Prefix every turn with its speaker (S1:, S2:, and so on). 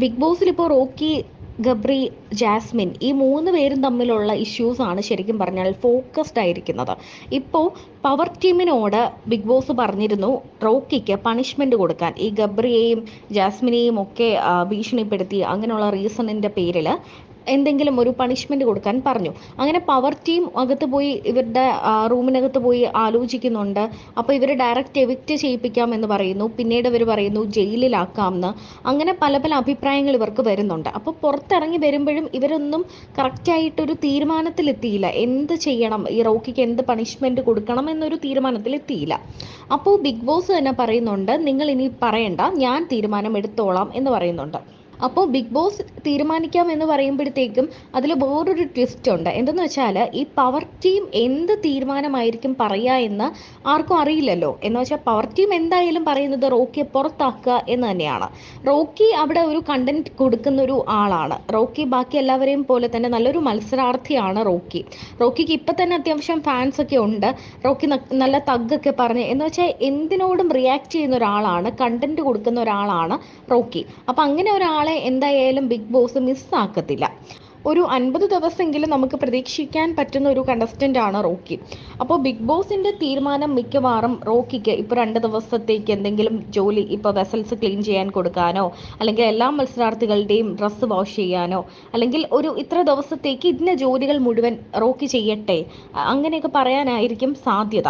S1: Big ബോസിൽ ഇപ്പോൾ Rocky Gabri Jasmine ഈ മൂന്ന് പേരും തമ്മിലുള്ള ഇഷ്യൂസ് ആണ് ശരിക്കും പറഞ്ഞാൽ ഫോക്കസ്ഡ് ആയിരിക്കുന്നത്. ഇപ്പോൾ പവർ ടീമിനോട് ബിഗ് ബോസ് പറഞ്ഞിരുന്നു റോക്കിക്ക് പണിഷ്മെന്റ് കൊടുക്കാൻ. ഈ ഗബ്രിയെയും ജാസ്മിനെയും ഒക്കെ ഭീഷണിപ്പെടുത്തി അങ്ങനെയുള്ള റീസണിന്റെ പേരിൽ എന്തെങ്കിലും ഒരു പണിഷ്മെന്റ് കൊടുക്കാൻ പറഞ്ഞു. അങ്ങനെ പവർ ടീം അകത്ത് പോയി ഇവരുടെ റൂമിനകത്ത് പോയി ആലോചിക്കുന്നുണ്ട്. അപ്പോൾ ഇവരെ ഡയറക്റ്റ് എവിക്റ്റ് ചെയ്യിപ്പിക്കാം എന്ന് പറയുന്നു. പിന്നീട് ഇവർ പറയുന്നു ജയിലിലാക്കാം എന്ന് അങ്ങനെ പല പല അഭിപ്രായങ്ങൾ ഇവർക്ക് വരുന്നുണ്ട്. അപ്പോൾ പുറത്തിറങ്ങി വരുമ്പോഴും ഇവരൊന്നും കറക്റ്റായിട്ടൊരു തീരുമാനത്തിലെത്തിയില്ല. എന്ത് ചെയ്യണം? ഈ റോക്കിക്ക് എന്ത് പണിഷ്മെന്റ് കൊടുക്കണം എന്നൊരു തീരുമാനത്തിലെത്തിയില്ല. അപ്പോൾ ബിഗ് ബോസ് തന്നെ പറയുന്നുണ്ട് നിങ്ങൾ ഇനി പറയണ്ട. ഞാൻ തീരുമാനം എടുത്തോളാം എന്ന് പറയുന്നുണ്ട്. അപ്പോൾ ബിഗ് ബോസ് തീരുമാനിക്കാം എന്ന് പറയുമ്പോഴത്തേക്കും അതിൽ വേറൊരു ട്വിസ്റ്റ് ഉണ്ട്. എന്തെന്ന് വെച്ചാൽ ഈ പവർ ടീം എന്ത് തീരുമാനമായിരിക്കും പറയുക എന്ന് ആർക്കും അറിയില്ലല്ലോ. എന്ന് വെച്ചാൽ പവർ ടീം എന്തായാലും പറയുന്നത് റോക്കിയെ പുറത്താക്കുക എന്ന് തന്നെയാണ്. റോക്കി അവിടെ ഒരു കണ്ടന്റ് കൊടുക്കുന്ന ഒരു ആളാണ്. റോക്കി ബാക്കി എല്ലാവരെയും പോലെ തന്നെ നല്ലൊരു മത്സരാർത്ഥിയാണ് റോക്കി. റോക്കിക്ക് ഇപ്പം തന്നെ അത്യാവശ്യം ഫാൻസ് ഒക്കെ ഉണ്ട്. റോക്കി നല്ല തഗ്ഗൊക്കെ പറഞ്ഞ് എന്ന് വെച്ചാൽ എന്തിനോടും റിയാക്ട് ചെയ്യുന്ന ഒരാളാണ് കണ്ടന്റ് കൊടുക്കുന്ന ഒരാളാണ് റോക്കി. അപ്പം അങ്ങനെ ഒരാളെ എന്തായാലും ബിഗ് ബോസ് മിസ്സാക്കത്തില്ല. ഒരു അൻപത് ദിവസമെങ്കിലും നമുക്ക് പ്രതീക്ഷിക്കാൻ പറ്റുന്ന ഒരു കണ്ടസ്റ്റന്റ് ആണ് റോക്കി. അപ്പോൾ ബിഗ് ബോസിന്റെ തീരുമാനം മിക്കവാറും റോക്കിക്ക് ഇപ്പോൾ രണ്ട് ദിവസത്തേക്ക് എന്തെങ്കിലും ജോലി ഇപ്പോൾ വെസൽസ് ക്ലീൻ ചെയ്യാൻ കൊടുക്കാനോ അല്ലെങ്കിൽ എല്ലാ മത്സരാർത്ഥികളുടെയും ഡ്രസ്സ് വാഷ് ചെയ്യാനോ അല്ലെങ്കിൽ ഒരു ഇത്ര ദിവസത്തേക്ക് ഇന്ന ജോലികൾ മുഴുവൻ റോക്കി ചെയ്യട്ടെ അങ്ങനെയൊക്കെ പറയാനായിരിക്കും സാധ്യത.